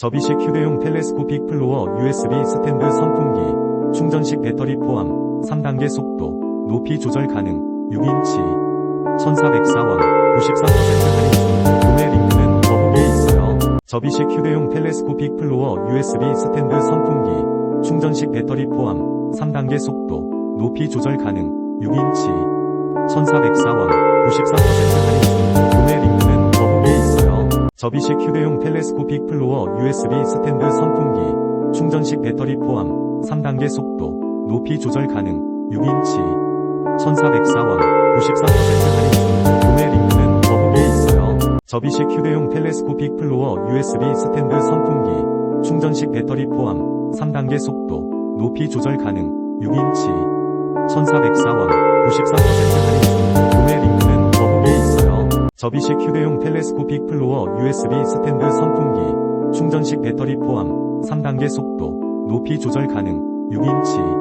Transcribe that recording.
접이식 휴대용 텔레스코픽 플로어 USB 스탠드 선풍기, 충전식 배터리 포함, 3단계 속도, 높이 조절 가능, 6인치, 1404원, 93% 할인 중, 구매 링크는 더보기에 있어요. 접이식 휴대용 텔레스코픽 플로어 USB 스탠드 선풍기, 충전식 배터리 포함, 3단계 속도, 높이 조절 가능, 6인치, 1404원, 93% 할인 접이식 휴대용 텔레스코픽 플로어 USB 스탠드 선풍기, 충전식 배터리 포함, 3단계 속도, 높이 조절 가능, 6인치, 1404원, 93% 할인 중, 구매 링크는 더보기에 있어요. 접이식 휴대용 텔레스코픽 플로어 USB 스탠드 선풍기, 충전식 배터리 포함, 3단계 속도, 높이 조절 가능, 6인치, 1404원, 93% 할인 접이식 휴대용 텔레스코픽 플로어 USB 스탠드 선풍기, 충전식 배터리 포함, 3단계 속도, 높이 조절 가능, 6인치,